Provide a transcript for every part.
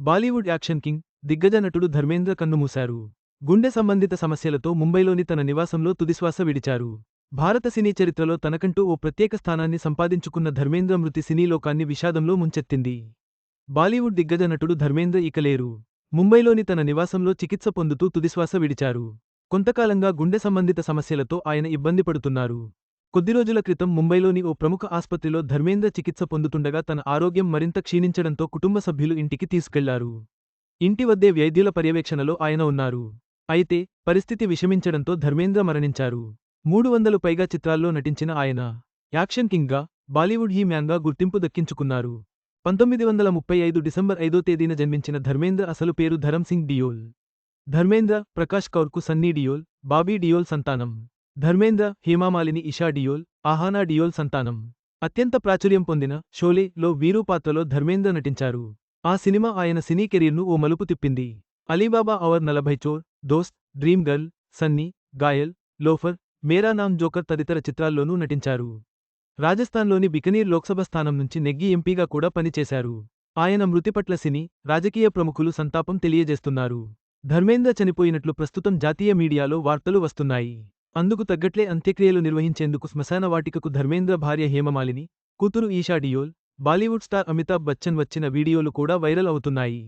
Bollywood action king దిగ్గజ నటుడు ధర్మేంద్ర కన్నుమూశారు. గుండె సంబంధిత సమస్యలతో ముంబైలోని తన నివాసంలో తుదిశ్వాస విడిచారు. భారత సినీ చరిత్రలో తనకంటూ ఓ ప్రత్యేక స్థానాన్ని సంపాదించుకున్న ధర్మేంద్ర మృతి సినీ లోకాన్ని విషాదంలో ముంచెత్తింది. బాలీవుడ్ దిగ్గజ నటుడు ధర్మేంద్ర ఇకలేరు. ముంబైలోని తన నివాసంలో చికిత్స పొందుతూ తుదిశ్వాస విడిచారు. కొంతకాలంగా గుండె సంబంధిత సమస్యలతో ఆయన ఇబ్బంది పడుతున్నారు. కొద్ది రోజుల క్రితం ముంబైలోని ఓ ప్రముఖ ఆస్పత్రిలో ధర్మేంద్ర చికిత్స పొందుతుండగా తన ఆరోగ్యం మరింత క్షీణించడంతో కుటుంబ సభ్యులు ఇంటికి తీసుకెళ్ళారు. ఇంటి వద్దే వైద్యుల పర్యవేక్షణలో ఆయన ఉన్నారు. అయితే పరిస్థితి విషమించడంతో ధర్మేంద్ర మరణించారు. మూడు వందలు పైగా చిత్రాల్లో నటించిన ఆయన యాక్షన్ కింగ్గా బాలీవుడ్ హీ మ్యాన్గా గుర్తింపు దక్కించుకున్నారు. పంతొమ్మిది వందల ముప్పై ఐదు డిసెంబర్ ఐదో తేదీన జన్మించిన ధర్మేంద్ర అసలు పేరు ధరమ్ సింగ్ డియోల్. ధర్మేంద్ర ప్రకాష్ కౌర్కు సన్నీ డియోల్ బాబీ డియోల్ సంతానం. ధర్మేంద్ర హేమామాలిని ఇషా డియోల్ ఆహానా డియోల్ సంతానం. అత్యంత ప్రాచుర్యం పొందిన షోలే లో వీరు పాత్రలో ధర్మేంద్ర నటించారు. ఆ సినిమా ఆయన సినీ కెరీర్ను ఓ మలుపు తిప్పింది. అలీబాబా అవర్ నలభై చోర్ దోస్త్ dream girl Sunny Ghayal loafer Mera Naam joker తదితర చిత్రాల్లోనూ నటించారు. రాజస్థాన్లోని బికనీర్ లోక్సభ స్థానం నుంచి నెగ్గి ఎంపీగా కూడా పనిచేశారు. ఆయన మృతిపట్ల సినీ రాజకీయ ప్రముఖులు సంతాపం తెలియజేస్తున్నారు. ధర్మేంద్ర చనిపోయినట్లు ప్రస్తుతం జాతీయ మీడియాలో వార్తలు వస్తున్నాయి. అందుకు తగ్గట్లే అంత్యక్రియలు నిర్వహించేందుకు శ్మశాన వాటికకు ధర్మేంద్ర భార్య హేమమాలిని కూతురు ఈషా డియోల్ బాలీవుడ్ స్టార్ అమితాబ్ బచ్చన్ వచ్చిన వీడియోలు కూడా వైరల్ అవుతున్నాయి.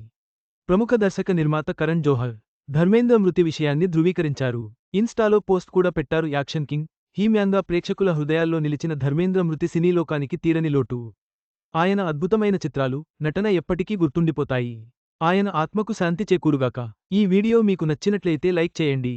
ప్రముఖ దర్శక నిర్మాత కరణ్ జోహర్ ధర్మేంద్ర మృతి విషయాన్ని ధృవీకరించారు. ఇన్స్టాలో పోస్ట్ కూడా పెట్టారు యాక్షన్ కింగ్ హీమ్యాంగా ప్రేక్షకుల హృదయాల్లో నిలిచిన ధర్మేంద్ర మృతి సినీలోకానికి తీరని లోటు. ఆయన అద్భుతమైన చిత్రాలు నటన ఎప్పటికీ గుర్తుండిపోతాయి. ఆయన ఆత్మకు శాంతి చేకూరుగాక. ఈ వీడియో మీకు నచ్చినట్లయితే లైక్ చేయండి.